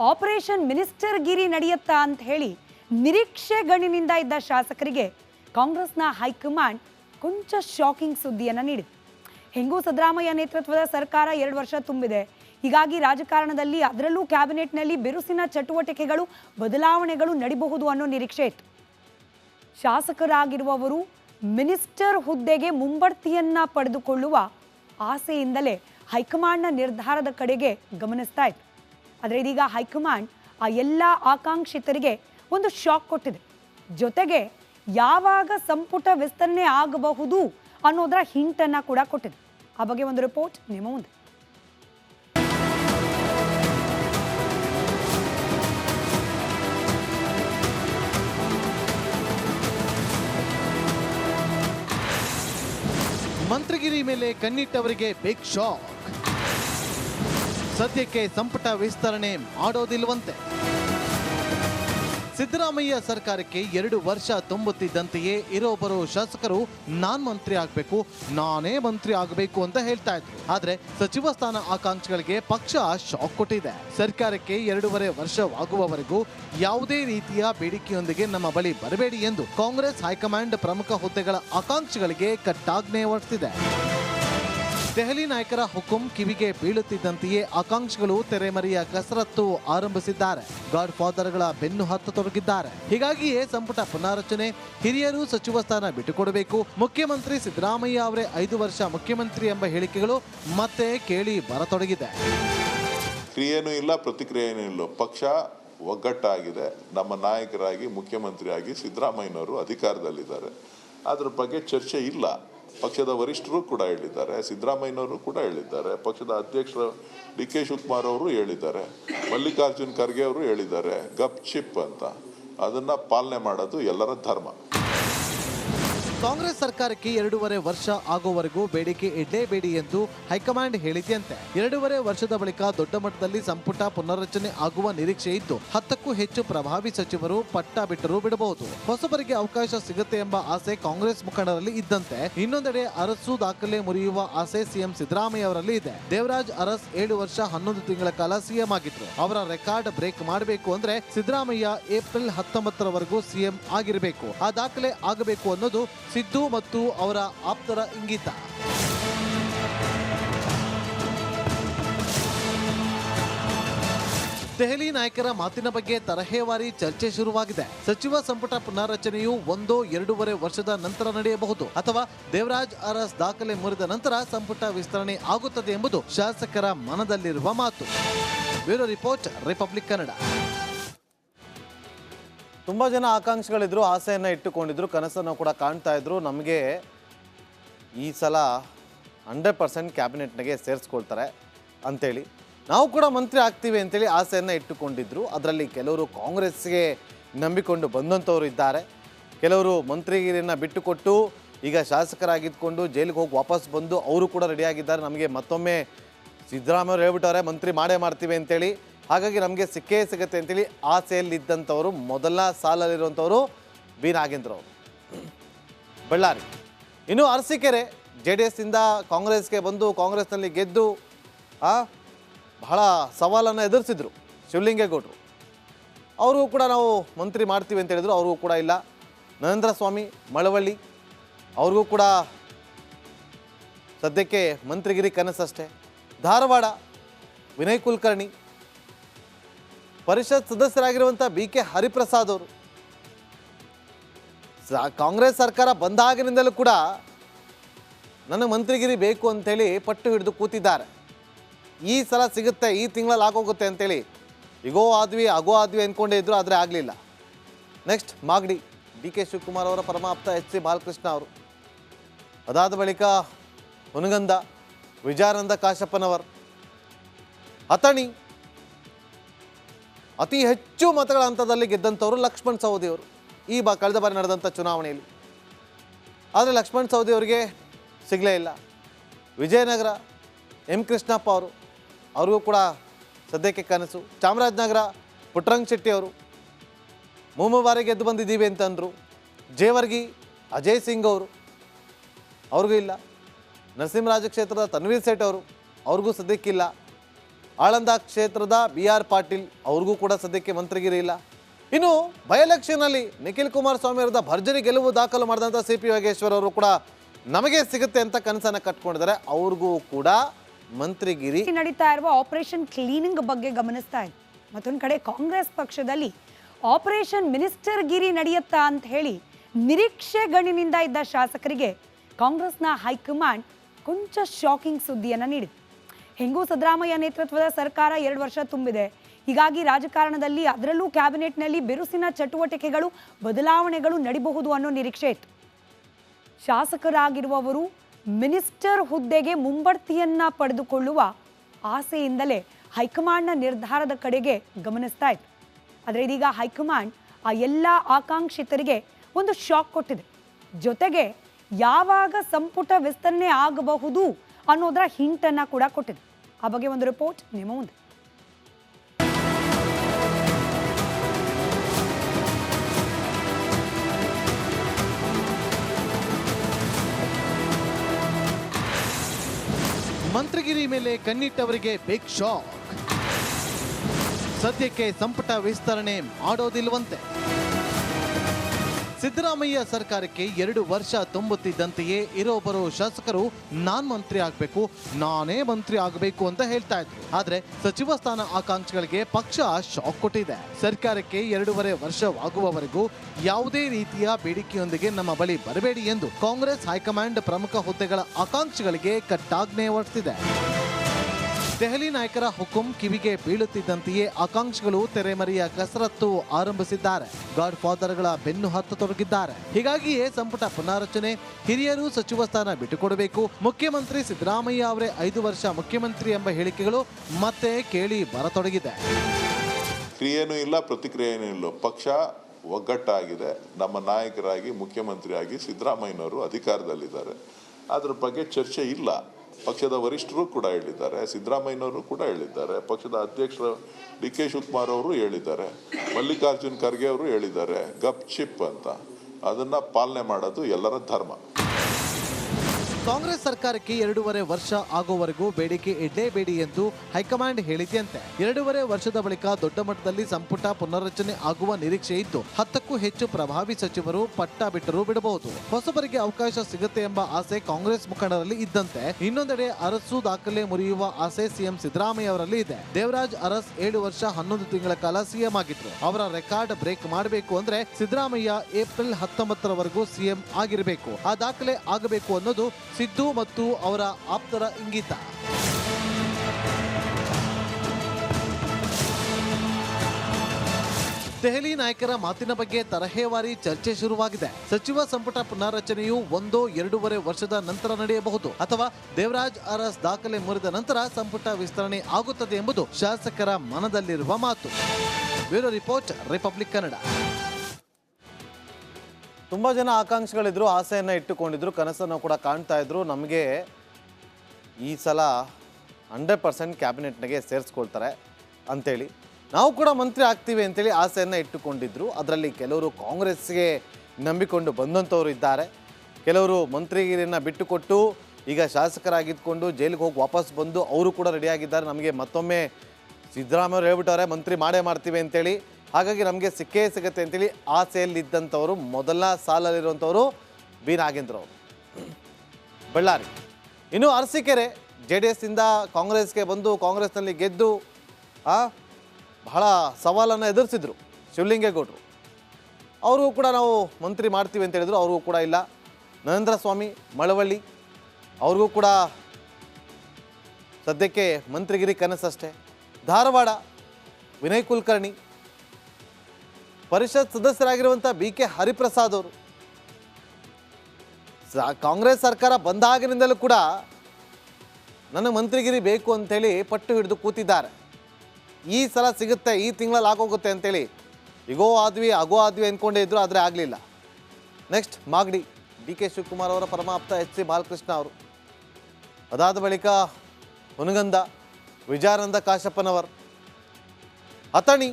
Operation minister ಗಿರಿ ನಡೆಯುತ್ತಾ ಅಂತ ಹೇಳಿ ನಿರೀಕ್ಷೆ ಗಣಿನಿಂದ ಇದ್ದ ಶಾಸಕರಿಗೆ ಕಾಂಗ್ರೆಸ್ನ ಹೈಕಮಾಂಡ್ ಕೊಂಚ ಶಾಕಿಂಗ್ ಸುದ್ದಿಯನ್ನು ನೀಡಿದೆ. ಹೆಂಗೂ ಸಿದ್ದರಾಮಯ್ಯ ನೇತೃತ್ವದ ಸರ್ಕಾರ ಎರಡು ವರ್ಷ ತುಂಬಿದೆ. ಹೀಗಾಗಿ ರಾಜಕಾರಣದಲ್ಲಿ ಅದರಲ್ಲೂ ಕ್ಯಾಬಿನೆಟ್ನಲ್ಲಿ ಬಿರುಸಿನ ಚಟುವಟಿಕೆಗಳು, ಬದಲಾವಣೆಗಳು ನಡಿಬಹುದು ಅನ್ನೋ ನಿರೀಕ್ಷೆ ಇತ್ತು. ಶಾಸಕರಾಗಿರುವವರು ಮಿನಿಸ್ಟರ್ ಹುದ್ದೆಗೆ ಮುಂಬಡ್ತಿಯನ್ನ ಪಡೆದುಕೊಳ್ಳುವ ಆಸೆಯಿಂದಲೇ ಹೈಕಮಾಂಡ್ನ ನಿರ್ಧಾರದ ಕಡೆಗೆ ಗಮನಿಸ್ತಾ ಇತ್ತು ಆದರೆ ಇದೀಗ ಹೈಕಮಾಂಡ್ ಆ ಎಲ್ಲ ಆಕಾಂಕ್ಷಿತರಿಗೆ ಒಂದು ಶಾಕ್ ಕೊಟ್ಟಿದೆ. ಜೊತೆಗೆ ಯಾವಾಗ ಸಂಪುಟ ವಿಸ್ತರಣೆ ಆಗಬಹುದು ಅನ್ನೋದರ ಹಿಂಟನ್ನು ಕೂಡ ಕೊಟ್ಟಿದೆ. ಆ ಬಗ್ಗೆ ಒಂದು ರಿಪೋರ್ಟ್ ನಿಮ್ಮ ಮುಂದೆ. ಮಂತ್ರಗಿರಿ ಮೇಲೆ ಕಣ್ಣಿಟ್ಟವರಿಗೆ ಬಿಗ್ ಶಾಕ್ ಸದ್ಯಕ್ಕೆ ಸಂಪುಟ ವಿಸ್ತರಣೆ ಮಾಡೋದಿಲ್ವಂತೆ ಸಿದ್ದರಾಮಯ್ಯ ಸರ್ಕಾರಕ್ಕೆ ಎರಡು ವರ್ಷ ತುಂಬುತ್ತಿದ್ದಂತೆಯೇ ಇರೋಬ್ಬರು ಶಾಸಕರು, ನಾನ್ ಮಂತ್ರಿ ಆಗಬೇಕು, ನಾನೇ ಮಂತ್ರಿ ಆಗಬೇಕು ಅಂತ ಹೇಳ್ತಾ ಇದ್ರು. ಆದ್ರೆ ಸಚಿವ ಸ್ಥಾನ ಆಕಾಂಕ್ಷಿಗಳಿಗೆ ಪಕ್ಷ ಶಾಕ್ ಕೊಟ್ಟಿದೆ. ಸರ್ಕಾರಕ್ಕೆ ಎರಡೂವರೆ ವರ್ಷವಾಗುವವರೆಗೂ ಯಾವುದೇ ರೀತಿಯ ಬೇಡಿಕೆಯೊಂದಿಗೆ ನಮ್ಮ ಬಳಿ ಬರಬೇಡಿ ಎಂದು ಕಾಂಗ್ರೆಸ್ ಹೈಕಮಾಂಡ್ ಪ್ರಮುಖ ಹುದ್ದೆಗಳ ಆಕಾಂಕ್ಷಿಗಳಿಗೆ ಕಟ್ಟಾಜ್ಞೆ ಹೊರಡಿಸಿದೆ. ದೆಹಲಿ ನಾಯಕರ ಹುಕುಂ ಕಿವಿಗೆ ಬೀಳುತ್ತಿದ್ದಂತೆಯೇ ಆಕಾಂಕ್ಷಿಗಳು ತೆರೆಮರೆಯ ಕಸರತ್ತು ಆರಂಭಿಸಿದ್ದಾರೆ. ಗಾಡ್ ಫಾದರ್ಗಳ ಬೆನ್ನು ಹತ್ತು ತೊಡಗಿದ್ದಾರೆ. ಹೀಗಾಗಿಯೇ ಸಂಪುಟ ಪುನಾರಚನೆ, ಹಿರಿಯರು ಸಚಿವ ಸ್ಥಾನ ಬಿಟ್ಟುಕೊಡಬೇಕು. ಮುಖ್ಯಮಂತ್ರಿ ಸಿದ್ದರಾಮಯ್ಯ ಅವರೇ ಐದು ವರ್ಷ ಮುಖ್ಯಮಂತ್ರಿ ಎಂಬ ಹೇಳಿಕೆಗಳು ಮತ್ತೆ ಕೇಳಿ ಬರತೊಡಗಿದೆ. ಕ್ರಿಯೆನೂ ಇಲ್ಲ, ಪ್ರತಿಕ್ರಿಯೆನೂ ಇಲ್ಲ. ಪಕ್ಷ ಒಗ್ಗಟ್ಟಾಗಿದೆ. ನಮ್ಮ ನಾಯಕರಾಗಿ, ಮುಖ್ಯಮಂತ್ರಿಯಾಗಿ ಸಿದ್ದರಾಮಯ್ಯನವರು ಅಧಿಕಾರದಲ್ಲಿದ್ದಾರೆ. ಅದ್ರ ಬಗ್ಗೆ ಚರ್ಚೆ ಇಲ್ಲ. ಪಕ್ಷದ ವರಿಷ್ಠರು ಕೂಡ ಹೇಳಿದ್ದಾರೆ, ಸಿದ್ದರಾಮಯ್ಯನವರು ಕೂಡ ಹೇಳಿದ್ದಾರೆ, ಪಕ್ಷದ ಅಧ್ಯಕ್ಷರು ಡಿ ಕೆ ಶಿವಕುಮಾರ್ ಅವರು ಹೇಳಿದ್ದಾರೆ, ಮಲ್ಲಿಕಾರ್ಜುನ್ ಖರ್ಗೆ ಅವರು ಹೇಳಿದ್ದಾರೆ, ಗಪ್ ಚಿಪ್ ಅಂತ. ಅದನ್ನ ಪಾಲನೆ ಮಾಡೋದು ಎಲ್ಲರ ಧರ್ಮ. ಕಾಂಗ್ರೆಸ್ ಸರ್ಕಾರಕ್ಕೆ ಎರಡೂವರೆ ವರ್ಷ ಆಗುವವರೆಗೂ ಬೇಡಿಕೆ ಇಡಲೇಬೇಡಿ ಎಂದು ಹೈಕಮಾಂಡ್ ಹೇಳಿದೆಯಂತೆ. ಎರಡೂವರೆ ವರ್ಷದ ಬಳಿಕ ದೊಡ್ಡ ಮಟ್ಟದಲ್ಲಿ ಸಂಪುಟ ಪುನರ್ರಚನೆ ಆಗುವ ನಿರೀಕ್ಷೆ ಇದ್ದು, ಹತ್ತಕ್ಕೂ ಹೆಚ್ಚು ಪ್ರಭಾವಿ ಸಚಿವರು ಪಟ್ಟ ಬಿಟ್ಟರೂ ಬಿಡಬಹುದು. ಹೊಸಬರಿಗೆ ಅವಕಾಶ ಸಿಗುತ್ತೆ ಎಂಬ ಆಸೆ ಕಾಂಗ್ರೆಸ್ ಮುಖಂಡರಲ್ಲಿ ಇದ್ದಂತೆ. ಇನ್ನೊಂದೆಡೆ ಅರಸು ದಾಖಲೆ ಮುರಿಯುವ ಆಸೆ ಸಿಎಂ ಸಿದ್ದರಾಮಯ್ಯ ಅವರಲ್ಲಿ ಇದೆ. ದೇವರಾಜ್ ಅರಸ್ ಏಳು ವರ್ಷ ಹನ್ನೊಂದು ತಿಂಗಳ ಕಾಲ ಸಿಎಂ ಆಗಿದ್ರು. ಅವರ ರೆಕಾರ್ಡ್ ಬ್ರೇಕ್ ಮಾಡಬೇಕು ಅಂದ್ರೆ ಸಿದ್ದರಾಮಯ್ಯ ಏಪ್ರಿಲ್ ಹತ್ತೊಂಬತ್ತರವರೆಗೂ ಸಿಎಂ ಆಗಿರಬೇಕು. ಆ ದಾಖಲೆ ಆಗಬೇಕು ಅನ್ನೋದು ಸಿದ್ದು ಮತ್ತು ಅವರ ಆಪ್ತರ ಇಂಗಿತ. ದೆಹಲಿ ನಾಯಕರ ಮಾತಿನ ಬಗ್ಗೆ ತರಹೇವಾರಿ ಚರ್ಚೆ ಶುರುವಾಗಿದೆ. ಸಚಿವ ಸಂಪುಟ ಪುನಾರಚನೆಯು ಒಂದೋ, ಎರಡೂವರೆ ವರ್ಷದ ನಂತರ ನಡೆಯಬಹುದು ಅಥವಾ ದೇವರಾಜ್ ಅರಸ್ ದಾಖಲೆ ಮುರಿದ ನಂತರ ಸಂಪುಟ ವಿಸ್ತರಣೆ ಆಗುತ್ತದೆ ಎಂಬುದು ಶಾಸಕರ ಮನದಲ್ಲಿರುವ ಮಾತು. Bureau report, Republic Kannada. ತುಂಬ ಜನ ಆಕಾಂಕ್ಷೆಗಳಿದ್ರು, ಆಸೆಯನ್ನು ಇಟ್ಟುಕೊಂಡಿದ್ರು, ಕನಸನ್ನು ಕೂಡ ಕಾಣ್ತಾ ಇದ್ರು. ನಮಗೆ ಈ ಸಲ ಹಂಡ್ರೆಡ್ ಪರ್ಸೆಂಟ್ ಕ್ಯಾಬಿನೆಟ್ನಾಗೆ ಸೇರಿಸ್ಕೊಳ್ತಾರೆ ಅಂಥೇಳಿ ನಾವು ಕೂಡ ಮಂತ್ರಿ ಆಗ್ತೀವಿ ಅಂತೇಳಿ ಆಸೆಯನ್ನು ಇಟ್ಟುಕೊಂಡಿದ್ರು. ಅದರಲ್ಲಿ ಕೆಲವರು ಕಾಂಗ್ರೆಸ್ಗೆ ನಂಬಿಕೊಂಡು ಬಂದಂಥವ್ರು ಇದ್ದಾರೆ. ಕೆಲವರು ಮಂತ್ರಿಗಿರಿಯನ್ನು ಬಿಟ್ಟುಕೊಟ್ಟು ಈಗ ಶಾಸಕರಾಗಿದ್ದುಕೊಂಡು ಜೈಲಿಗೆ ಹೋಗಿ ವಾಪಸ್ ಬಂದು ಅವರು ಕೂಡ ರೆಡಿಯಾಗಿದ್ದಾರೆ. ನಮಗೆ ಮತ್ತೊಮ್ಮೆ ಸಿದ್ದರಾಮಯ್ಯ ಹೇಳ್ಬಿಟ್ಟವ್ರೆ, ಮಂತ್ರಿ ಮಾಡೇ ಮಾಡ್ತೀವಿ ಅಂತೇಳಿ ಹಾಗಾಗಿ ನಮಗೆ ಸಿಕ್ಕೇ ಸಿಗುತ್ತೆ ಅಂತೇಳಿ ಆಸೆಯಲ್ಲಿದ್ದಂಥವರು ಮೊದಲ ಸಾಲಲ್ಲಿರುವಂಥವರು ಬಿ ನಾಗೇಂದ್ರ ಅವರು. ಬಳ್ಳಾರಿ. ಇನ್ನು ಅರಸೀಕೆರೆ ಜೆ ಡಿ ಎಸ್ಸಿಂದ ಕಾಂಗ್ರೆಸ್ಗೆ ಬಂದು ಕಾಂಗ್ರೆಸ್ನಲ್ಲಿ ಗೆದ್ದು ಆ, ಬಹಳ ಸವಾಲನ್ನು ಎದುರಿಸಿದ್ರು ಶಿವಲಿಂಗೇಗೌಡರು. ಅವ್ರಿಗೂ ಕೂಡ ನಾವು ಮಂತ್ರಿ ಮಾಡ್ತೀವಿ ಅಂತ ಹೇಳಿದ್ರು ಅವ್ರಿಗೂ ಕೂಡ ಇಲ್ಲ. ನರೇಂದ್ರ ಸ್ವಾಮಿ ಮಳವಳ್ಳಿ ಅವ್ರಿಗೂ ಕೂಡ ಸದ್ಯಕ್ಕೆ ಮಂತ್ರಿಗಿರಿ ಕನಸಷ್ಟೇ. ಧಾರವಾಡ ವಿನಯ್ ಕುಲಕರ್ಣಿ ಪರಿಷತ್ ಸದಸ್ಯರಾಗಿರುವಂಥ ಬಿ ಕೆ ಹರಿಪ್ರಸಾದ್ ಅವರು. ಕಾಂಗ್ರೆಸ್ ಸರ್ಕಾರ ಬಂದಾಗಿನಿಂದಲೂ ಕೂಡ ನನಗೆ ಮಂತ್ರಿಗಿರಿ ಬೇಕು ಅಂತೇಳಿ ಪಟ್ಟು ಹಿಡಿದು ಕೂತಿದ್ದಾರೆ. ಈ ಸಲ ಸಿಗುತ್ತೆ, ಈ ತಿಂಗಳಲ್ಲಿ ಆಗೋಗುತ್ತೆ ಅಂತೇಳಿ ಈಗೋ ಆದ್ವಿ, ಆಗೋ ಆದ್ವಿ ಅಂದ್ಕೊಂಡೇ ಇದ್ರು, ಆದರೆ ಆಗಲಿಲ್ಲ. Next Magadi D K Shivakumar ಅವರ ಪರಮಾಪ್ತ ಎಚ್ ಸಿ ಬಾಲಕೃಷ್ಣ ಅವರು. ಅದಾದ ಬಳಿಕ ಹುನಗಂದ, ವಿಜಯಾನಂದ ಕಾಶಪ್ಪನವರ್. ಅಥಣಿ ಅತಿ ಹೆಚ್ಚು ಮತಗಳ ಹಂತದಲ್ಲಿ ಗೆದ್ದಂಥವರು ಲಕ್ಷ್ಮಣ್ ಸವದಿ ಅವರು. ಈ ಬಾ, ಕಳೆದ ಬಾರಿ ನಡೆದಂಥ ಚುನಾವಣೆಯಲ್ಲಿ. ಆದರೆ ಲಕ್ಷ್ಮಣ್ ಸವದಿ ಅವರಿಗೆ ಸಿಗಲೇ ಇಲ್ಲ. ವಿಜಯನಗರ, ಎಂ ಕೃಷ್ಣಪ್ಪ ಅವರು, ಅವ್ರಿಗೂ ಕೂಡ ಸದ್ಯಕ್ಕೆ ಕನಸು. ಚಾಮರಾಜನಗರ ಪುಟ್ರಂಗ್ ಶೆಟ್ಟಿ ಅವರು, ಮೂರು ಬಾರಿ ಗೆದ್ದು ಬಂದಿದ್ದೀವಿ ಅಂತಂದರು ಜೇವರ್ಗಿ, ಅಜಯ್ ಸಿಂಗ್ ಅವರು, ಅವ್ರಿಗೂ ಇಲ್ಲ. ನರಸಿಂಹರಾಜ ಕ್ಷೇತ್ರದ ತನ್ವೀರ್ ಸೇಠ್ ಅವರು, ಅವ್ರಿಗೂ ಸದ್ಯಕ್ಕಿಲ್ಲ ಆಳಂದ ಕ್ಷೇತ್ರದ ಬಿ ಆರ್ ಪಾಟೀಲ್ ಅವ್ರಿಗೂ ಕೂಡ ಸದ್ಯಕ್ಕೆ ಮಂತ್ರಿಗಿರಿ ಇಲ್ಲ ಇನ್ನು ಬೈ ಎಲೆಕ್ಷನ್ನಲ್ಲಿ ನಿಖಿಲ್ ಕುಮಾರಸ್ವಾಮಿ ಅವರದ ಭರ್ಜರಿ ಗೆಲುವು ದಾಖಲು ಮಾಡಿದಂಥ ಸಿ ಪಿ ಯೋಗೇಶ್ವರ್ ಅವರು ಕೂಡ ನಮಗೆ ಸಿಗುತ್ತೆ ಅಂತ ಕನಸನ್ನು ಕಟ್ಕೊಂಡಿದ್ದಾರೆ. ಅವ್ರಿಗೂ ಕೂಡ ಮಂತ್ರಿಗಿರಿ. ನಡೀತಾ ಇರುವ ಆಪರೇಷನ್ ಕ್ಲೀನಿಂಗ್ ಬಗ್ಗೆ ಗಮನಿಸ್ತಾ ಇದೆ ಮತ್ತೊಂದು ಕಡೆ ಕಾಂಗ್ರೆಸ್ ಪಕ್ಷದಲ್ಲಿ ಆಪರೇಷನ್ ಮಿನಿಸ್ಟರ್ ಗಿರಿ ನಡೆಯುತ್ತಾ ಅಂತ ಹೇಳಿ ನಿರೀಕ್ಷೆ ಗಣಿನಿಂದ ಇದ್ದ ಶಾಸಕರಿಗೆ ಕಾಂಗ್ರೆಸ್ನ ಹೈಕಮಾಂಡ್ ಕೊಂಚ ಶಾಕಿಂಗ್ ಸುದ್ದಿಯನ್ನು ನೀಡಿದೆ ಹೆಂಗೂ ಸಿದ್ದರಾಮಯ್ಯ ನೇತೃತ್ವದ ಸರ್ಕಾರ ಎರಡು ವರ್ಷ ತುಂಬಿದೆ. ಹೀಗಾಗಿ ರಾಜಕಾರಣದಲ್ಲಿ ಅದರಲ್ಲೂ ಕ್ಯಾಬಿನೆಟ್ನಲ್ಲಿ ಬಿರುಸಿನ ಚಟುವಟಿಕೆಗಳು, ಬದಲಾವಣೆಗಳು ನಡಿಬಹುದು ಅನ್ನೋ ನಿರೀಕ್ಷೆ ಇತ್ತು. ಶಾಸಕರಾಗಿರುವವರು ಮಿನಿಸ್ಟರ್ ಹುದ್ದೆಗೆ ಮುಂಬಡ್ತಿಯನ್ನ ಪಡೆದುಕೊಳ್ಳುವ ಆಸೆಯಿಂದಲೇ ಹೈಕಮಾಂಡ್ನ ನಿರ್ಧಾರದ ಕಡೆಗೆ ಗಮನಿಸ್ತಾ ಇತ್ತು. ಆದರೆ ಇದೀಗ ಹೈಕಮಾಂಡ್ ಆ ಎಲ್ಲ ಆಕಾಂಕ್ಷಿತರಿಗೆ ಒಂದು ಶಾಕ್ ಕೊಟ್ಟಿದೆ. ಜೊತೆಗೆ ಯಾವಾಗ ಸಂಪುಟ ವಿಸ್ತರಣೆ ಆಗಬಹುದು ಅನ್ನೋದರ ಹಿಂಟನ್ನ ಕೂಡ ಕೊಟ್ಟಿದೆ. ಆ ಬಗ್ಗೆ ಒಂದು ರಿಪೋರ್ಟ್ ನಿಮ್ಮ ಮುಂದೆ. ಮಂತ್ರಿಗಿರಿ ಮೇಲೆ ಕಣ್ಣಿಟ್ಟವರಿಗೆ ಬಿಗ್ ಶಾಕ್ ಸದ್ಯಕ್ಕೆ ಸಂಪುಟ ವಿಸ್ತರಣೆ ಮಾಡೋದಿಲ್ವಂತೆ. ಸಿದ್ದರಾಮಯ್ಯ ಸರ್ಕಾರಕ್ಕೆ ಎರಡು ವರ್ಷ ತುಂಬುತ್ತಿದ್ದಂತೆಯೇ ಇರೋಬ್ಬರು ಶಾಸಕರು ನಾನ್ ಮಂತ್ರಿ ಆಗಬೇಕು, ನಾನೇ ಮಂತ್ರಿ ಆಗಬೇಕು ಅಂತ ಹೇಳ್ತಾ ಇದ್ರು. ಆದ್ರೆ ಸಚಿವ ಸ್ಥಾನ ಆಕಾಂಕ್ಷಿಗಳಿಗೆ ಪಕ್ಷ ಶಾಕ್ ಕೊಟ್ಟಿದೆ. ಸರ್ಕಾರಕ್ಕೆ ಎರಡೂವರೆ ವರ್ಷವಾಗುವವರೆಗೂ ಯಾವುದೇ ರೀತಿಯ ಬೇಡಿಕೆಯೊಂದಿಗೆ ನಮ್ಮ ಬಳಿ ಬರಬೇಡಿ ಎಂದು ಕಾಂಗ್ರೆಸ್ ಹೈಕಮಾಂಡ್ ಪ್ರಮುಖ ಹುದ್ದೆಗಳ ಆಕಾಂಕ್ಷಿಗಳಿಗೆ ಕಟ್ಟಾಜ್ಞೆ ಹೊರಡಿಸಿದೆ. ದೆಹಲಿ ನಾಯಕರ ಹುಕುಂ ಕಿವಿಗೆ ಬೀಳುತ್ತಿದ್ದಂತೆಯೇ ಆಕಾಂಕ್ಷಿಗಳು ತೆರೆಮರೆಯ ಕಸರತ್ತು ಆರಂಭಿಸಿದ್ದಾರೆ. ಗಾಡ್ ಫಾದರ್ಗಳ ಬೆನ್ನು ಹತ್ತತೊಡಗಿದ್ದಾರೆ ಹೀಗಾಗಿಯೇ ಸಂಪುಟ ಪುನಾರಚನೆ, ಹಿರಿಯರು ಸಚಿವ ಸ್ಥಾನ ಬಿಟ್ಟುಕೊಡಬೇಕು. ಮುಖ್ಯಮಂತ್ರಿ ಸಿದ್ದರಾಮಯ್ಯ ಅವರೇ ಐದು ವರ್ಷ ಮುಖ್ಯಮಂತ್ರಿ ಎಂಬ ಹೇಳಿಕೆಗಳು ಮತ್ತೆ ಕೇಳಿ ಬರತೊಡಗಿದೆ. ಕ್ರಿಯೆನೂ ಇಲ್ಲ, ಪ್ರತಿಕ್ರಿಯೆನೂ ಇಲ್ಲ. ಪಕ್ಷ ಒಗ್ಗಟ್ಟಾಗಿದೆ. ನಮ್ಮ ನಾಯಕರಾಗಿ, ಮುಖ್ಯಮಂತ್ರಿಯಾಗಿ ಸಿದ್ದರಾಮಯ್ಯನವರು ಅಧಿಕಾರದಲ್ಲಿದ್ದಾರೆ. ಅದ್ರ ಬಗ್ಗೆ ಚರ್ಚೆ ಇಲ್ಲ. ಪಕ್ಷದ ವರಿಷ್ಠರು ಕೂಡ ಹೇಳಿದ್ದಾರೆ, ಸಿದ್ದರಾಮಯ್ಯನವರು ಕೂಡ ಹೇಳಿದ್ದಾರೆ, ಪಕ್ಷದ ಅಧ್ಯಕ್ಷರು ಡಿ ಕೆ ಶಿವಕುಮಾರ್ ಅವರು ಹೇಳಿದ್ದಾರೆ, ಮಲ್ಲಿಕಾರ್ಜುನ್ ಖರ್ಗೆ ಅವರು ಹೇಳಿದ್ದಾರೆ, ಗಪ್ ಚಿಪ್ ಅಂತ. ಅದನ್ನು ಪಾಲನೆ ಮಾಡೋದು ಎಲ್ಲರ ಧರ್ಮ. ಕಾಂಗ್ರೆಸ್ ಸರ್ಕಾರಕ್ಕೆ ಎರಡೂವರೆ ವರ್ಷ ಆಗುವವರೆಗೂ ಬೇಡಿಕೆ ಇಡಲೇಬೇಡಿ ಎಂದು ಹೈಕಮಾಂಡ್ ಹೇಳಿದೆಯಂತೆ. ಎರಡೂವರೆ ವರ್ಷದ ಬಳಿಕ ದೊಡ್ಡ ಮಟ್ಟದಲ್ಲಿ ಸಂಪುಟ ಪುನರ್ರಚನೆ ಆಗುವ ನಿರೀಕ್ಷೆ ಇದ್ದು, ಹತ್ತಕ್ಕೂ ಹೆಚ್ಚು ಪ್ರಭಾವಿ ಸಚಿವರು ಪಟ್ಟ ಬಿಟ್ಟರೂ ಬಿಡಬಹುದು. ಹೊಸಬರಿಗೆ ಅವಕಾಶ ಸಿಗುತ್ತೆ ಎಂಬ ಆಸೆ ಕಾಂಗ್ರೆಸ್ ಮುಖಂಡರಲ್ಲಿ ಇದ್ದಂತೆ. ಇನ್ನೊಂದೆಡೆ ಅರಸು ದಾಖಲೆ ಮುರಿಯುವ ಆಸೆ ಸಿಎಂ ಸಿದ್ದರಾಮಯ್ಯ ಅವರಲ್ಲಿ ಇದೆ. ದೇವರಾಜ್ ಅರಸ್ ಏಳು ವರ್ಷ ಹನ್ನೊಂದು ತಿಂಗಳ ಕಾಲ ಸಿಎಂ ಆಗಿದ್ರು. ಅವರ ರೆಕಾರ್ಡ್ ಬ್ರೇಕ್ ಮಾಡಬೇಕು ಅಂದ್ರೆ ಸಿದ್ದರಾಮಯ್ಯ ಏಪ್ರಿಲ್ ಹತ್ತೊಂಬತ್ತರವರೆಗೂ ಸಿಎಂ ಆಗಿರಬೇಕು. ಆ ದಾಖಲೆ ಆಗಬೇಕು ಅನ್ನೋದು ಸಿದ್ದು ಮತ್ತು ಅವರ ಆಪ್ತರ ಇಂಗಿತ. ದೆಹಲಿ ನಾಯಕರ ಮಾತಿನ ಬಗ್ಗೆ ತರಹೇವಾರಿ ಚರ್ಚೆ ಶುರುವಾಗಿದೆ. ಸಚಿವ ಸಂಪುಟ ಪುನಾರಚನೆಯು ಒಂದೋ, ಎರಡೂವರೆ ವರ್ಷದ ನಂತರ ನಡೆಯಬಹುದು ಅಥವಾ ದೇವರಾಜ್ ಅರಸ್ ದಾಖಲೆ ಮುರಿದ ನಂತರ ಸಂಪುಟ ವಿಸ್ತರಣೆ ಆಗುತ್ತದೆ ಎಂಬುದು ಶಾಸಕರ ಮನದಲ್ಲಿರುವ ಮಾತು. Bureau report, Republic Kannada. ತುಂಬ ಜನ ಆಕಾಂಕ್ಷೆಗಳಿದ್ರು, ಆಸೆಯನ್ನು ಇಟ್ಟುಕೊಂಡಿದ್ರು, ಕನಸನ್ನು ಕೂಡ ಕಾಣ್ತಾ ಇದ್ರು. ನಮಗೆ ಈ ಸಲ ಹಂಡ್ರೆಡ್ ಪರ್ಸೆಂಟ್ ಕ್ಯಾಬಿನೆಟ್ನಾಗೆ ಸೇರಿಸ್ಕೊಳ್ತಾರೆ ಅಂಥೇಳಿ ನಾವು ಕೂಡ ಮಂತ್ರಿ ಆಗ್ತೀವಿ ಅಂತೇಳಿ ಆಸೆಯನ್ನು ಇಟ್ಟುಕೊಂಡಿದ್ರು. ಅದರಲ್ಲಿ ಕೆಲವರು ಕಾಂಗ್ರೆಸ್ಗೆ ನಂಬಿಕೊಂಡು ಬಂದಂಥವ್ರು ಇದ್ದಾರೆ. ಕೆಲವರು ಮಂತ್ರಿಗಿರಿಯನ್ನು ಬಿಟ್ಟುಕೊಟ್ಟು, ಈಗ ಶಾಸಕರಾಗಿದ್ದುಕೊಂಡು ಜೈಲಿಗೆ ಹೋಗಿ ವಾಪಸ್ ಬಂದು ಅವರು ಕೂಡ ರೆಡಿಯಾಗಿದ್ದಾರೆ ನಮಗೆ ಮತ್ತೊಮ್ಮೆ ಸಿದ್ದರಾಮಯ್ಯ ಅವ್ರು ಹೇಳ್ಬಿಟ್ಟವ್ರೆ, ಮಂತ್ರಿ ಮಾಡೇ ಮಾಡ್ತೀವಿ ಅಂತೇಳಿ. ಹಾಗಾಗಿ ನಮಗೆ ಸಿಕ್ಕೇ ಸಿಗುತ್ತೆ ಅಂತೇಳಿ ಆಸೆಯಲ್ಲಿದ್ದಂಥವರು, ಮೊದಲ ಸಾಲಲ್ಲಿರುವಂಥವರು ಬಿ ನಾಗೇಂದ್ರ ಅವರು. ಬಳ್ಳಾರಿ. ಇನ್ನು ಅರಸೀಕೆರೆ ಜೆ ಡಿ ಎಸ್ನಿಂದ ಕಾಂಗ್ರೆಸ್ಗೆ ಬಂದು ಕಾಂಗ್ರೆಸ್ನಲ್ಲಿ ಗೆದ್ದು ಬಹಳ ಸವಾಲನ್ನು ಎದುರಿಸಿದ್ರು ಶಿವಲಿಂಗೇಗೌಡರು. ಅವ್ರಿಗೂ ಕೂಡ ನಾವು ಮಂತ್ರಿ ಮಾಡ್ತೀವಿ ಅಂತ ಹೇಳಿದ್ರು, ಅವ್ರಿಗೂ ಕೂಡ ಇಲ್ಲ. ನರೇಂದ್ರ ಸ್ವಾಮಿ ಮಳವಳ್ಳಿ, ಅವ್ರಿಗೂ ಕೂಡ ಸದ್ಯಕ್ಕೆ ಮಂತ್ರಿಗಿರಿ ಕನಸಷ್ಟೇ. ಧಾರವಾಡ, ವಿನಯ್ ಕುಲಕರ್ಣಿ ಪರಿಷತ್ ಸದಸ್ಯರಾಗಿರುವಂಥ ಬಿ ಕೆ ಹರಿಪ್ರಸಾದ್ ಅವರು. ಕಾಂಗ್ರೆಸ್ ಸರ್ಕಾರ ಬಂದಾಗಿನಿಂದಲೂ ಕೂಡ ನನ್ನ ಮಂತ್ರಿಗಿರಿ ಬೇಕು ಅಂತೇಳಿ ಪಟ್ಟು ಹಿಡಿದು ಕೂತಿದ್ದಾರೆ. ಈ ಸಲ ಸಿಗುತ್ತೆ, ಈ ತಿಂಗಳಲ್ಲಿ ಆಗೋಗುತ್ತೆ ಅಂತೇಳಿ. ಇಗೋ ಆದ್ವಿ ಆಗೋ ಆದ್ವಿ ಅಂದ್ಕೊಂಡೇ ಇದ್ರು, ಆದರೆ ಆಗಲಿಲ್ಲ. Next Magadi D K Shivakumar ಅವರ ಪರಮಾಪ್ತ ಎಚ್ ಸಿ ಬಾಲಕೃಷ್ಣ ಅವರು. ಅದಾದ ಬಳಿಕ ಹುನಗಂದ, ವಿಜಯಾನಂದ ಕಾಶಪ್ಪನವರ್. ಅಥಣಿ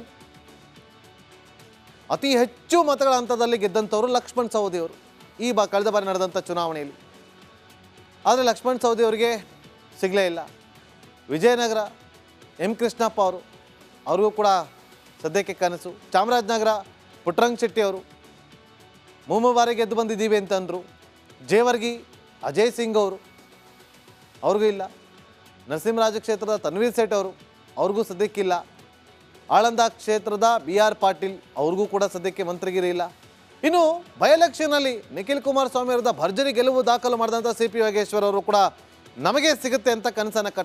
ಅತಿ ಹೆಚ್ಚು ಮತಗಳ ಹಂತದಲ್ಲಿ ಗೆದ್ದಂಥವರು ಲಕ್ಷ್ಮಣ್ ಸವದಿ ಅವರು ಈ ಬಾ, ಕಳೆದ ಬಾರಿ ನಡೆದಂಥ ಚುನಾವಣೆಯಲ್ಲಿ. ಆದರೆ ಲಕ್ಷ್ಮಣ್ ಸವದಿ ಅವರಿಗೆ ಸಿಗಲೇ ಇಲ್ಲ. ವಿಜಯನಗರ, ಎಂ. ಕೃಷ್ಣಪ್ಪ ಅವರು, ಅವ್ರಿಗೂ ಕೂಡ ಸದ್ಯಕ್ಕೆ ಕನಸು. ಚಾಮರಾಜನಗರ ಪುಟ್ರಂಗ್ ಶೆಟ್ಟಿ ಅವರು, ಮೂರು ಬಾರಿ ಗೆದ್ದು ಬಂದಿದ್ದೀವಿ ಅಂತಂದರು. ಜೇವರ್ಗಿ, ಅಜಯ್ ಸಿಂಗ್ ಅವರು, ಅವ್ರಿಗೂ ಇಲ್ಲ. ನರಸಿಂಹರಾಜ ಕ್ಷೇತ್ರದ ತನ್ವೀರ್ ಸೇಠ್ ಅವರು, ಅವ್ರಿಗೂ ಸದ್ಯಕ್ಕಿಲ್ಲ ಆಳಂದ ಕ್ಷೇತ್ರದ ಬಿ ಆರ್ ಪಾಟೀಲ್ ಅವ್ರಿಗೂ ಕೂಡ ಸದ್ಯಕ್ಕೆ ಮಂತ್ರಿಗಿರಿ ಇಲ್ಲ ಇನ್ನು ಬೈ ನಿಖಿಲ್ ಕುಮಾರಸ್ವಾಮಿ ಅವರದ ಭರ್ಜರಿ ಗೆಲುವು ದಾಖಲು ಮಾಡಿದಂಥ ಸಿ ಪಿ ಯೋಗೇಶ್ವರ್ ಅವರು ಕೂಡ ನಮಗೆ ಸಿಗುತ್ತೆ ಅಂತ ಕನಸನ್ನು ಕಟ್ಕೊಂಡು